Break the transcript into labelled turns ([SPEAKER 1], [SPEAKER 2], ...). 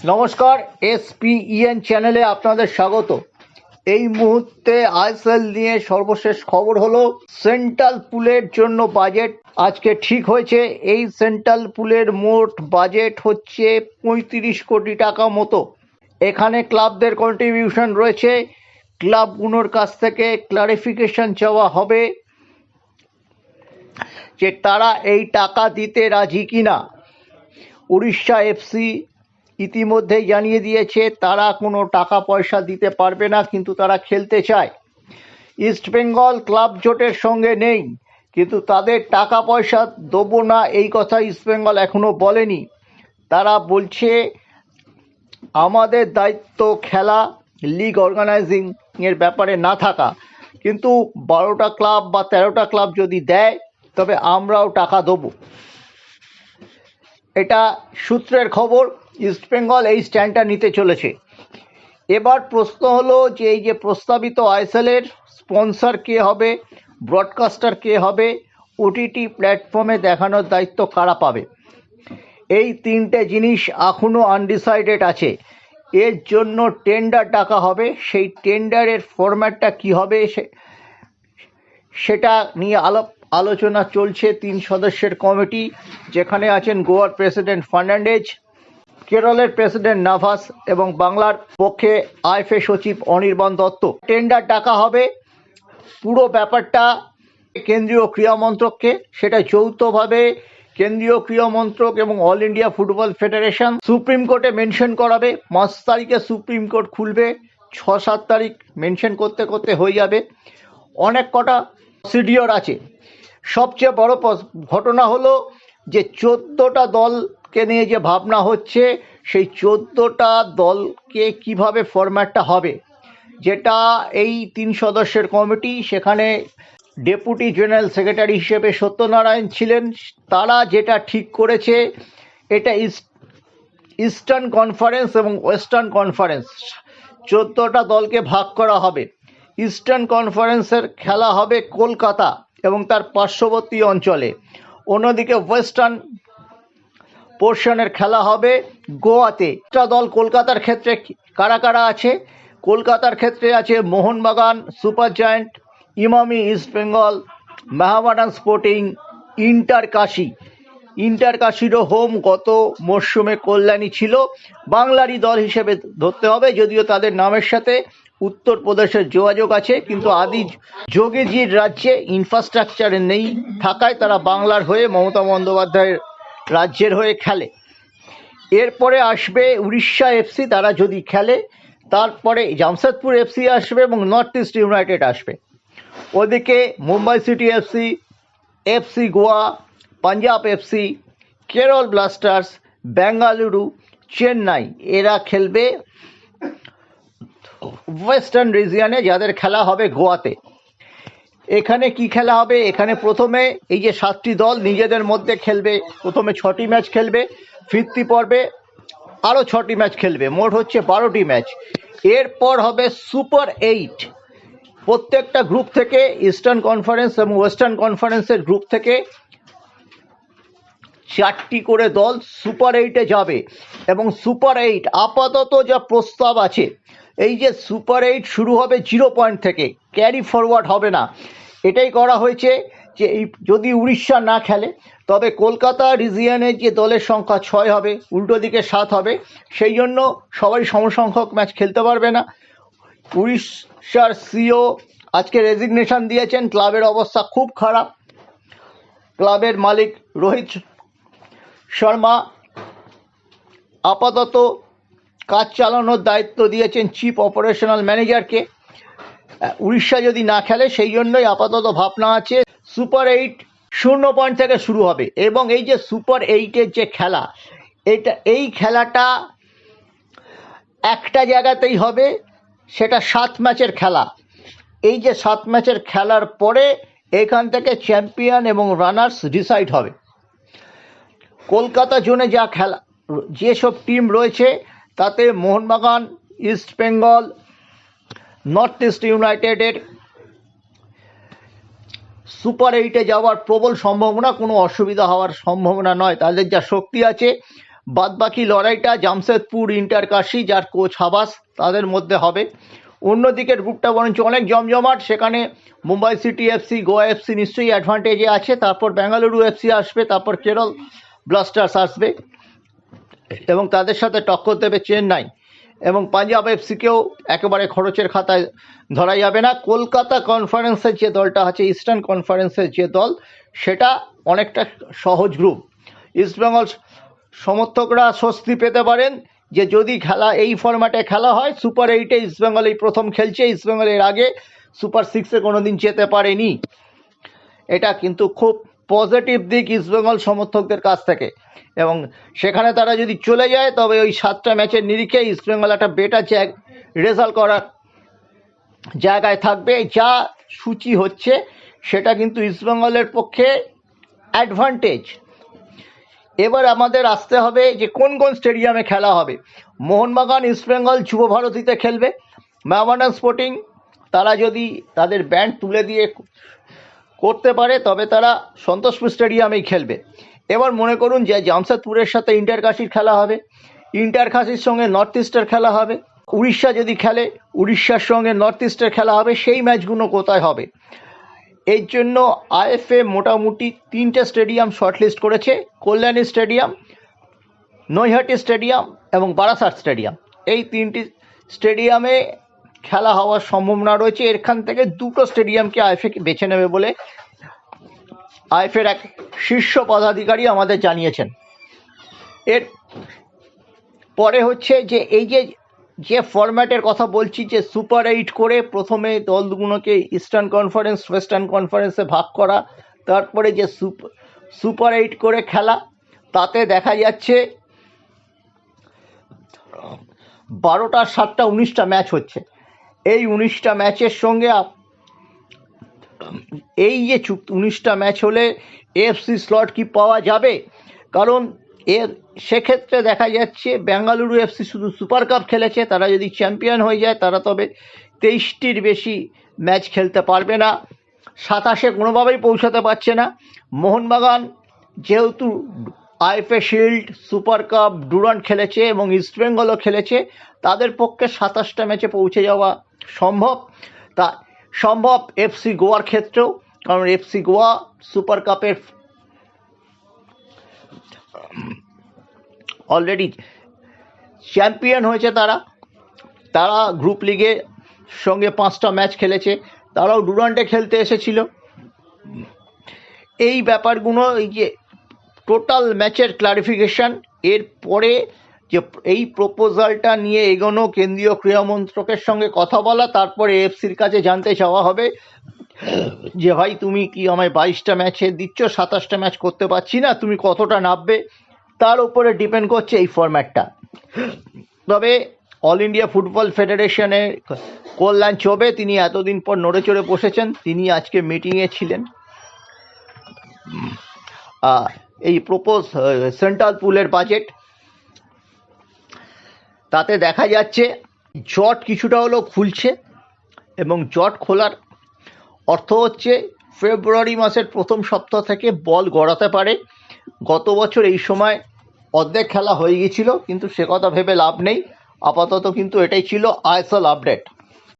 [SPEAKER 1] নমস্কার এসপিইএন চ্যানেলে আপনাদের স্বাগত। এই মুহূর্তে আইএসএল নিয়ে সর্বশেষ খবর হলো সেন্ট্রাল পুলের জন্য বাজেট আজকে ঠিক হয়েছে। এই সেন্ট্রাল পুলের মোট বাজেট হচ্ছে পঁয়ত্রিশ কোটি টাকা মতো। এখানে ক্লাবদের কন্ট্রিবিউশন রয়েছে। ক্লাবগুলোর কাছ থেকে ক্লারিফিকেশন চাওয়া হবে যে তারা এই টাকা দিতে রাজি কিনা। উড়িষ্যা এফসি ইতিমধ্যেই জানিয়ে দিয়েছে, তারা কোনো টাকা পয়সা দিতে পারবে না, কিন্তু তারা খেলতে চায়। ইস্টবেঙ্গল ক্লাব জোটের সঙ্গে নেই, কিন্তু তাদের টাকা পয়সা দেবো না, এই কথা ইস্টবেঙ্গল এখনও বলেনি। তারা বলছে, আমাদের দায়িত্ব খেলা লিগ অর্গানাইজিং এর ব্যাপারে না থাকা। কিন্তু বারোটা ক্লাব বা তেরোটা ক্লাব যদি দেয়, তবে আমরাও টাকা দেবো। এটা সূত্রের খবর। ইস্টবেঙ্গল এই স্ট্যান্ডটা নিতে চলেছে। এবার প্রশ্ন হলো যে এই যে প্রস্তাবিত আইএসএলের স্পন্সর কে হবে, ব্রডকাস্টার কে হবে ওটিটি প্ল্যাটফর্মে দেখানোর দায়িত্ব কারা পাবে? এই তিনটে জিনিস এখনও আনডিসাইডেড আছে। এর জন্য টেন্ডার ডাকা হবে, সেই টেন্ডারের ফরম্যাটটা কি হবে সেটা নিয়ে আলাপ, আলোচনা চলছে তিন সদস্যের কমিটি যেখানে আছেন গোয়ার প্রেসিডেন্ট ফার্নান্ডেজ কেরলের প্রেসিডেন্ট নাভাস এবং বাংলার পক্ষে আইফে সচিব অনির্বাণ দত্ত। টেন্ডার ডাকা হবে। পুরো ব্যাপারটা কেন্দ্রীয় ক্রীড়া মন্ত্রককে সেটা যৌথভাবে কেন্দ্রীয় ক্রীড়া মন্ত্রক এবং All India Football Federation Supreme কোর্টে মেনশন করাবে। পাঁচ তারিখে সুপ্রিম কোর্ট খুলবে। ছ, সাত তারিখ মেনশন করতে করতে হয়ে যাবে। অনেক কটা প্রসিডিওর আছে। সবচেয়ে বড় ঘটনা হলো যে চোদ্দোটা দলকে নিয়ে যে ভাবনা হচ্ছে, সেই চোদ্দোটা দলকে কীভাবে ফরম্যাটটা হবে? যেটা এই তিন সদস্যের কমিটি, সেখানে ডেপুটি জেনারেল সেক্রেটারি হিসেবে সত্যনারায়ণ ছিলেন। তারা যেটা ঠিক করেছে, এটা ইস্ট, ইস্টার্ন কনফারেন্স এবং ওয়েস্টার্ন কনফারেন্স। চোদ্দোটা দলকে ভাগ করা হবে। ইস্টার্ন কনফারেন্সের খেলা হবে কলকাতা এবং তার পার্শ্ববর্তী অঞ্চলে। অন্যদিকে ওয়েস্টার্ন পোর্শনের খেলা হবে গোয়াতে। একটা দল কলকাতার ক্ষেত্রে কারা কারা আছে? কলকাতার ক্ষেত্রে আছে Mohun Bagan, super giant, Emami, east Bengal, Mohammedan sporting, inter Kashi. Inter কাশিরও home গত মরশুমে কল্যাণী ছিল। বাংলারই দল হিসেবে ধরতে হবে, যদিও তাদের নামের সাথে উত্তরপ্রদেশের যোগাযোগ আছে, কিন্তু আদি যোগীজির রাজ্যে ইনফ্রাস্ট্রাকচার নেই থাকায় তারা বাংলার হয়ে মমতা বন্দ্যোপাধ্যায়ের রাজ্যের হয়ে খেলে। এরপরে আসবে উড়িষ্যা এফসি, তারা যদি খেলে, তারপরে জামশেদপুর এফসি আসবে এবং নর্থ ইস্ট ইউনাইটেড আসবে। ওদিকে Mumbai city FC FC Goa, Punjab FC, Kerala blasters, Bengaluru, Chennai, এরা খেলবে ওয়েস্টার্ন রিজিয়নে, যাদের খেলা হবে গোয়াতে। এখানে কি খেলা হবে? এখানে প্রথমে এই যে সাতটি দল নিজেদের মধ্যে খেলবে। প্রথমে ছটি ম্যাচ খেলবে। ফিরতি পর্বে আরও ছটি ম্যাচ খেলবে। মোট হচ্ছে বারোটি ম্যাচ। এরপর হবে সুপার এইট। প্রত্যেকটা গ্রুপ থেকে ইস্টার্ন কনফারেন্স এবং ওয়েস্টার্ন কনফারেন্সের গ্রুপ থেকে চারটি করে দল সুপার এইটে যাবে। এবং সুপার এইট আপাতত যা প্রস্তাব আছে এই যে সুপার এইট শুরু হবে জিরো পয়েন্ট থেকে, ক্যারি ফরওয়ার্ড হবে না। এটাই করা হয়েছে যে এই যদি উড়িষ্যা না খেলে, তবে কলকাতা রিজিয়নের যে দলের সংখ্যা ছয় হবে, উল্টো দিকে সাত হবে, সেই জন্য সবাই সমসংখ্যক ম্যাচ খেলতে পারবে না। উড়িষ্যার সিও আজকে রেজিগনেশন দিয়েছেন, ক্লাবের অবস্থা খুব খারাপ। ক্লাবের মালিক রোহিত শর্মা আপাতত কাজ চালানোর দায়িত্ব দিয়েছেন চিফ অপারেশনাল ম্যানেজারকে উড়িষ্যা যদি না খেলে, সেই জন্যই আপাতত ভাবনা আছে সুপার এইট শূন্য পয়েন্ট থেকে শুরু হবে। এবং এই যে সুপার এইটের যে খেলা, এটা, এই খেলাটা একটা জায়গাতেই হবে, সেটা সাত ম্যাচের খেলা। এই যে সাত ম্যাচের খেলার পরে এখান থেকে চ্যাম্পিয়ন এবং রানার্স ডিসাইড হবে। কলকাতা জোনে যা খেলা, যেসব টিম রয়েছে তাতে Mohun Bagan, east Bengal, north east ইউনাইটেডের সুপার এইটে যাওয়ার প্রবল সম্ভাবনা, কোনো অসুবিধা হওয়ার সম্ভাবনা নয়। তাদের যা শক্তি আছে, বাদবাকি লড়াইটা জামশেদপুর, ইন্টারকাশি, যার কোচ হাবাস, তাদের মধ্যে হবে। অন্যদিকের গ্রুপটা বরঞ্চ অনেক জমজমাট, সেখানে Mumbai city FC, Goa FC নিশ্চয়ই অ্যাডভান্টেজে আছে। তারপর বেঙ্গালুরু এফসি আসবে, তারপর কেরল ব্লাস্টার্স আসবে। এবং তাদের সাথে টক্কর দেবে চেন্নাই। এবং পাঞ্জাব এফসিকেও একেবারে খরচের খাতায় ধরা যাবে না। কলকাতা কনফারেন্সের যে দলটা আছে, ইস্টার্ন কনফারেন্সের যে দল, সেটা অনেকটা সহজ গ্রুপ ইস্টবেঙ্গল সমর্থকরা স্বস্তি পেতে পারেন যে যদি খেলা, এই ফরম্যাটে খেলা হয়, সুপার এইটে ইস্টবেঙ্গল এই প্রথম খেলছে। ইস্টবেঙ্গল এর আগে সুপার সিক্সে কোনোদিন যেতে পারেনি। এটা কিন্তু খুব পজিটিভ দিক ইস্টবেঙ্গল সমর্থকদের কাছ থেকে। এবং সেখানে তারা যদি চলে যায়, তবে ওই সাতটা ম্যাচের নিরিখে ইস্টবেঙ্গল একটা বেটার জায়গ রেজাল্ট করার জায়গায় থাকবে। যা সূচি হচ্ছে, সেটা কিন্তু ইস্টবেঙ্গলের পক্ষে অ্যাডভান্টেজ এবার আমাদের আসতে হবে যে কোন কোন স্টেডিয়ামে খেলা হবে। মোহনবাগান ইস্টবেঙ্গল যুব ভারতীতে খেলবে। মেহমানান স্পোর্টিং তারা যদি তাদের ব্যান্ড তুলে দিয়ে করতে পারে, তবে তারা সন্তোষপুর স্টেডিয়ামেই খেলবে। এবার মনে করুন যে জামশেদপুরের সাথে ইন্টারকাশির খেলা হবে। ইন্টারকাশির সঙ্গে নর্থ ইস্টের খেলা হবে। উড়িষ্যা যদি খেলে, উড়িষ্যার সঙ্গে নর্থ ইস্টের খেলা হবে, সেই ম্যাচগুলো কোথায় হবে? এর জন্য আইএফএ মোটামুটি তিনটে স্টেডিয়াম শর্টলিস্ট করেছে, কল্যাণী স্টেডিয়াম, নৈহাটি স্টেডিয়াম এবং বারাসাত স্টেডিয়াম। এই তিনটি স্টেডিয়ামে খেলা হওয়ার সম্ভাবনা রয়েছে। এখান থেকে দুটো স্টেডিয়ামকে আইএফএ বেছে নেবে বলে আইএফের এক শীর্ষ পদাধিকারী আমাদের জানিয়েছেন। এর পরে হচ্ছে যে এই যে যে ফরম্যাটের কথা বলছি, যে সুপার এইট করে প্রথমে দলগুলোকে ইস্টার্ন কনফারেন্স ওয়েস্টার্ন কনফারেন্সে ভাগ করা, তারপরে যে সুপ- সুপার এইট করে খেলা, তাতে দেখা যাচ্ছে বারোটা, সাতটা, উনিশটা ম্যাচ হচ্ছে। এই উনিশটা ম্যাচের সঙ্গে এই যে চুক্তি উনিশটা ম্যাচ হলে এফসি স্লট কি পাওয়া যাবে? কারণ এর সেক্ষেত্রে দেখা যাচ্ছে বেঙ্গালুরু এফসি শুধু সুপার কাপ খেলেছে, তারা যদি চ্যাম্পিয়ন হয়ে যায়, তারা তবে তেইশটির বেশি ম্যাচ খেলতে পারবে না। সাতাশে কোনোভাবেই পৌঁছাতে পারছে না। মোহনবাগান যেহেতু IFA shield super cup Durand খেলেছে এবং ইস্টবেঙ্গলও খেলেছে, তাদের পক্ষে সাতাশটা ম্যাচে পৌঁছে যাওয়া সম্ভব? তা সম্ভব এফসি গোয়ার ক্ষেত্রেও, কারণ এফসি গোয়া সুপার কাপের অলরেডি চ্যাম্পিয়ন হয়েছে তারা। তারা গ্রুপ লিগে সঙ্গে পাঁচটা ম্যাচ খেলেছে। তারাও ডুরান্টে খেলতে এসেছিল। এই ব্যাপারগুলো, এই যে টোটাল ম্যাচের ক্লারিফিকেশান এর পরে যে এই প্রপোজালটা নিয়ে এগোনো কেন্দ্রীয় ক্রীড়া মন্ত্রকের সঙ্গে কথা বলা, তারপরে এফসির কাছে জানতে চাওয়া হবে যে ভাই তুমি কি আমায় বাইশটা ম্যাচে দিচ্ছ? সাতাশটা ম্যাচ করতে পারছি না, তুমি কতটা নামবে? তার উপরে ডিপেন্ড করছে এই ফরম্যাটটা তবে অল ইন্ডিয়া ফুটবল ফেডারেশনের কল্যাণ চবে, তিনি এতদিন পর নড়ে চড়ে বসেছেন, তিনি আজকে মিটিংয়ে ছিলেন। এই প্রপোজ সেন্ট্রাল পুলের বাজেট তাতে দেখা যাচ্ছে জট কিছুটা হলেও খুলছে এবং জট খোলার অর্থ হচ্ছে ফেব্রুয়ারি মাসের প্রথম সপ্তাহ থেকে বল গড়াতে পারে। গত বছর এই সময় অর্ধেক খেলা হয়ে গিয়েছিল, কিন্তু সে কথা ভেবে লাভ নেই। আপাতত কিন্তু এটাই ছিল আইসল আপডেট